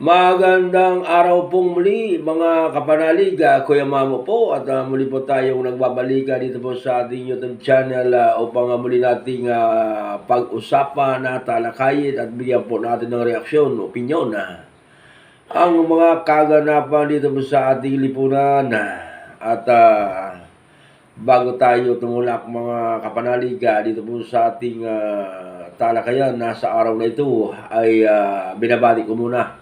Magandang araw pong muli mga kapanalig, Ah, Kuya Mamo po at ah, muli po tayong nagbabalika dito po sa ating YouTube channel ah, upang ah, muli nating ah, pag-usapan na talakayin at bigyan po natin ng reaksyon, opinyon na ang mga kaganapan dito po sa ating lipunan at ah, bago tayo tumulak mga kapanaliga dito po sa ating ah, talakayan na sa araw na ito ay ah, binabalik ko muna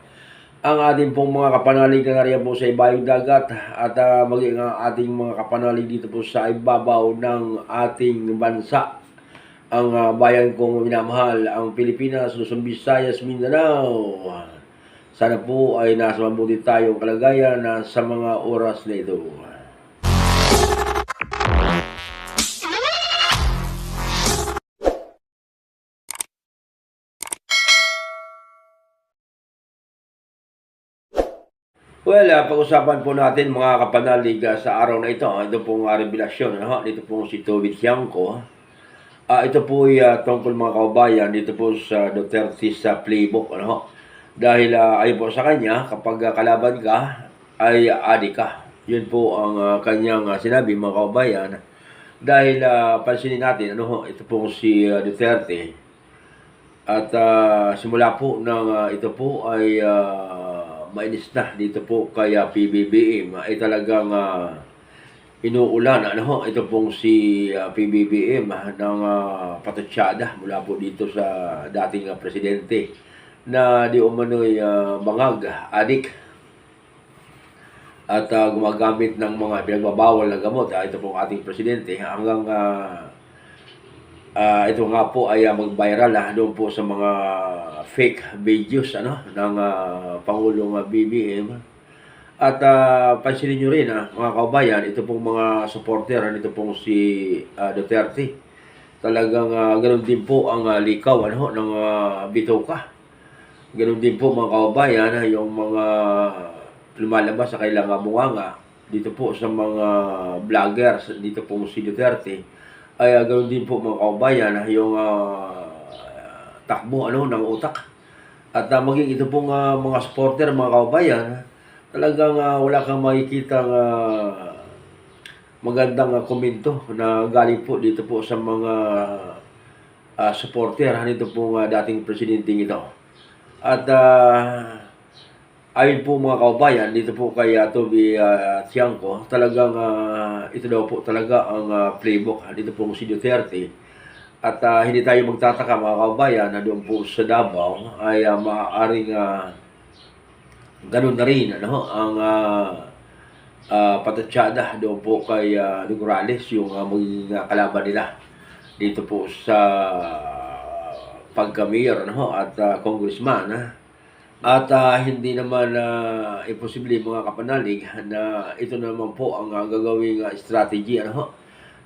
ang ating pong mga kapanalig na nariyan po sa ibayong dagat at ah, maging ang ating mga kapanalig dito po sa ibabaw ng ating bansa. Ang ah, bayan kong minamahal, ang Pilipinas, Luzon, Visayas, Mindanao. Sana po ay nasa mabuti tayong kalagayan na sa mga oras na ito. Well, ah, pag-usapan po natin mga kapanalig ah, sa araw na ito. Ito pong uh, revelasyon. Ano? Dito pong si Tobit Tiangco. Ah, ito po ay ah, tungkol mga kaubayan dito po sa Duterte sa playbook. Ano? Dahil ah, ayon po sa kanya, kapag ah, kalaban ka, ay adik ka. Yun po ang ah, kanyang ah, sinabi mga kaubayan. Dahil ah, pansinin natin, ano, ito po si ah, Duterte. At ah, simula po ng ah, ito po ay ah, mainis na dito po kaya PBBM ay talagang ah, inuulan. Ano ito pong si ah, PBBM ah, ng uh, patutsada mula po dito sa dating ah, presidente na di umano'y ah, bangag, adik. At ah, gumagamit ng mga pinagbabawal na gamot. Ah, ito pong ating presidente hanggang ah, ah, ito nga po ay ah, mag-viral ah, doon po sa mga fake videos ano ng ah, Pangulong ah, BBM. At ah, pansinin nyo rin ah, mga kaubayan, ito pong mga supporter, ah, ito pong si ah, Duterte. Talagang ah, ganun din po ang ah, likaw ano, ng uh, bituka. Ganun din po mga kaubayan, ah, yung mga lumalabas sa kailang ah, bunganga dito po sa mga vloggers, dito po si Duterte, ay uh, ganoon din po mga kaubayan, ah, yung ah, takbo ano, ng utak. At uh, maging ito pong ah, mga supporter, mga kaubayan, talagang ah, wala kang makikita magandang ah, komento na galing po dito po sa mga ah, supporter nito pong ah, dating presidenteng ito. At ah, ayon po mga kaubayan, dito po kay uh, Toby uh, Tiangco, talagang ah, ito daw po talaga ang ah, playbook dito po si Duterte. At ah, hindi tayo magtataka mga kaubayan na doon po sa Davao ay uh, maaaring uh, ganun na rin ano, ang uh, uh, patatsada doon po kay uh, Nograles, yung uh, magiging ah, kalaban nila dito po sa pagka-mayor ano, at ah, congressman. ah. At ah, hindi naman uh, imposible mga kapanalig na ito naman po ang uh, gagawing ah, strategy ano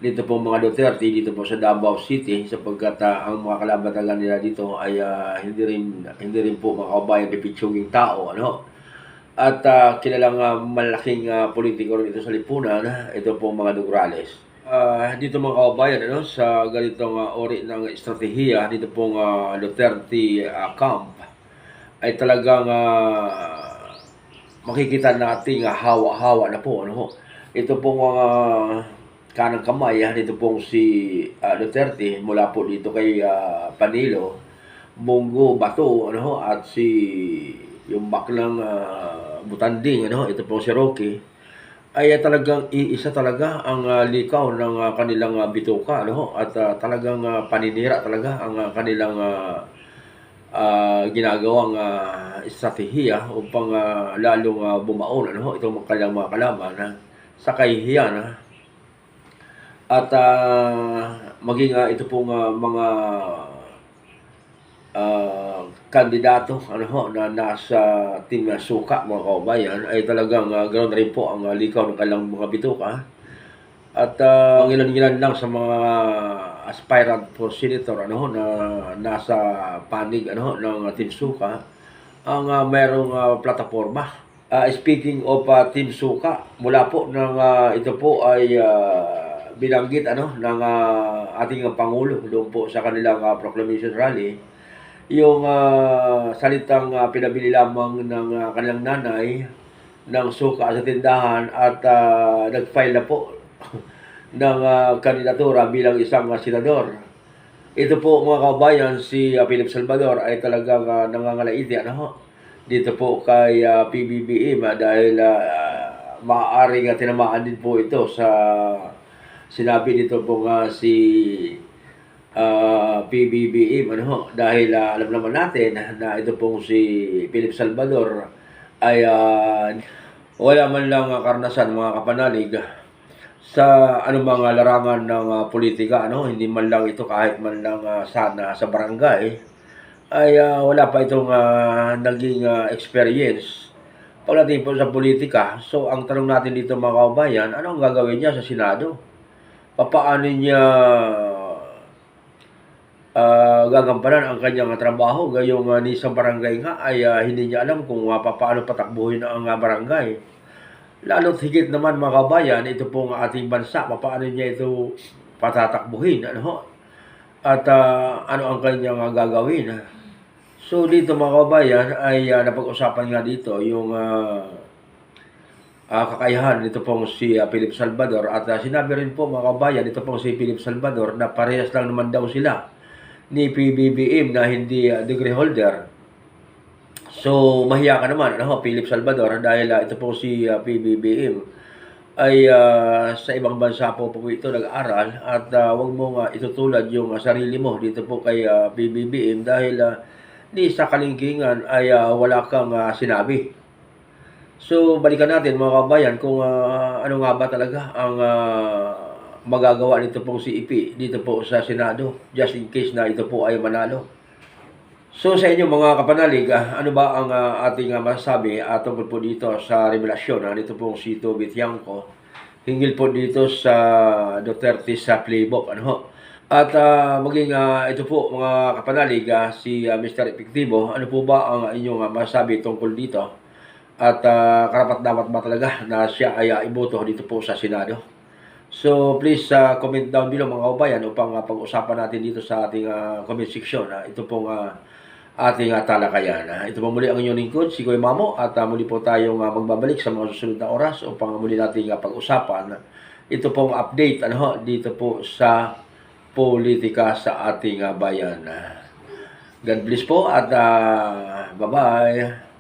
dito po mga Duterte dito po sa Davao City sapagkat ah, ang mga kalaban nila dito ay ah, hindi rin hindi rin po mga kabayan pipitsuging tao ano. At ah, kilalang ah, malaking ah, politiko rin ito sa lipunan, ito po mga Dugrales. Ah, dito mga kabayan ano, sa ganitong ah, ori ng estratehiya dito pong ah, Duterte ah, camp ay talagang ah, makikita nating ah, hawa-hawa na po ano. Ito pong mga kanang kamay ah, dito pong si ah, Duterte mula po dito kay ah, Panilo, Bongo Bato ano at si yung baklang ah, Butanding ano ito pong si Rocky ay ah, talagang iisa talaga ang ah, likaw ng ah, kanilang ah, bituka ano at ah, talagang ah, paninira talaga ang ah, kanilang ah, ah, ginagawang ah, estratehiya upang ah, lalong ah, bumaon ano itong kanilang mga kalaban ha, sa kahihiyan ha. At ah, maging ah, ito pong ah, mga ah, kandidato ano ho, na nasa team suka mga kaubayan ay talagang uh, ganoon rin po ang ah, likaw ng kanilang mga bituka. At uh, ang ilan-ilan lang sa mga aspirant for senator ano na nasa panig ano ng Team Suka ang uh, mayroong ah, plataforma. Ah, speaking of ah, Team Suka, mula po ng ah, ito po ay ah, binanggit ano ng ah, ating Pangulo doon po sa kanilang ah, proclamation rally yung ah, salitang ah, pinabili lamang ng ah, kanilang nanay ng suka sa tindahan at ah, nag-file na po ng ah, kandidatura bilang isang ah, senador. Ito po mga kabayan, si ah, Philip Salvador ay talagang uh, nangangalaiti ano ho, dito po kay ah, PBBM ah, dahil uh, maaaring uh, tinamaan din po ito sa sinabi dito po nga si ah, PBBM ano ho, dahil ah, alam naman natin na ito pong si Philip Salvador ay ah, wala man lang karanasan mga kapanalig sa anumang ah, larangan ng ah, politika ano hindi man lang ito kahit man lang ah, sana sa barangay ay ah, wala pa itong ah, naging ah, experience. Pagdating po sa politika so ang tanong natin dito mga kaubayan ano ang gagawin niya sa Senado? Papaano niya ah, gagampanan ang kanyang trabaho? Gayong ah, ni sa barangay nga ay ah, hindi niya alam kung uh, paano patakbuhin ang ah, barangay lalo't higit naman mga kabayan ito pong ating bansa paano niya ito patatakbuhin ano at ah, ano ang kanyang ah, gagawin? So dito mga kabayan ay ah, napag-usapan nga dito yung ah, ah, kakayahan nito pong si ah, Philip Salvador. At ah, sinabi rin po mga kabayan ito pong si Philip Salvador na parehas lang naman daw sila ni PBBM na hindi ah, degree holder So, mahiya ka naman, ano, Philip Salvador, dahil ah, ito po si ah, PBBM ay ah, sa ibang bansa po po ito nag-aral at ah, wag mo nga itutulad yung ah, sarili mo dito po kay ah, PBBM dahil ah, di sa kalingkingan ay ah, wala kang ah, sinabi. So, balikan natin mga kabayan kung ah, ano nga ba talaga ang ah, magagawa nito pong si EP dito po sa Senado just in case na ito po ay manalo. So sa inyo mga kapanalig, ah, ano ba ang ah, ating uh, masasabi uh, tungkol po dito sa revelasyon uh, dito pong si Tobit Yangko hinggil po dito sa Duterte sa playbook ano. At ah, maging ah, ito po mga kapanalig ah, si ah, Mr. Epektibo, ano po ba ang inyong uh, masasabi tungkol dito? At ah, karapat dapat ba talaga na siya ay uh, iboto dito po sa Senado? So please ah, comment down below mga kabayan upang ah, pag-usapan natin dito sa ating ah, comment section. ah. ito pong ah, ating talakayan. Uh, ito po muli ang inyong lingkod, si Kuya Mamo, at uh, muli po tayong uh, magbabalik sa mga susunod na oras upang muli nating uh, pag-usapan. Ito pong update ano, dito po sa politika sa ating uh, bayan. God bless po at uh, bye-bye.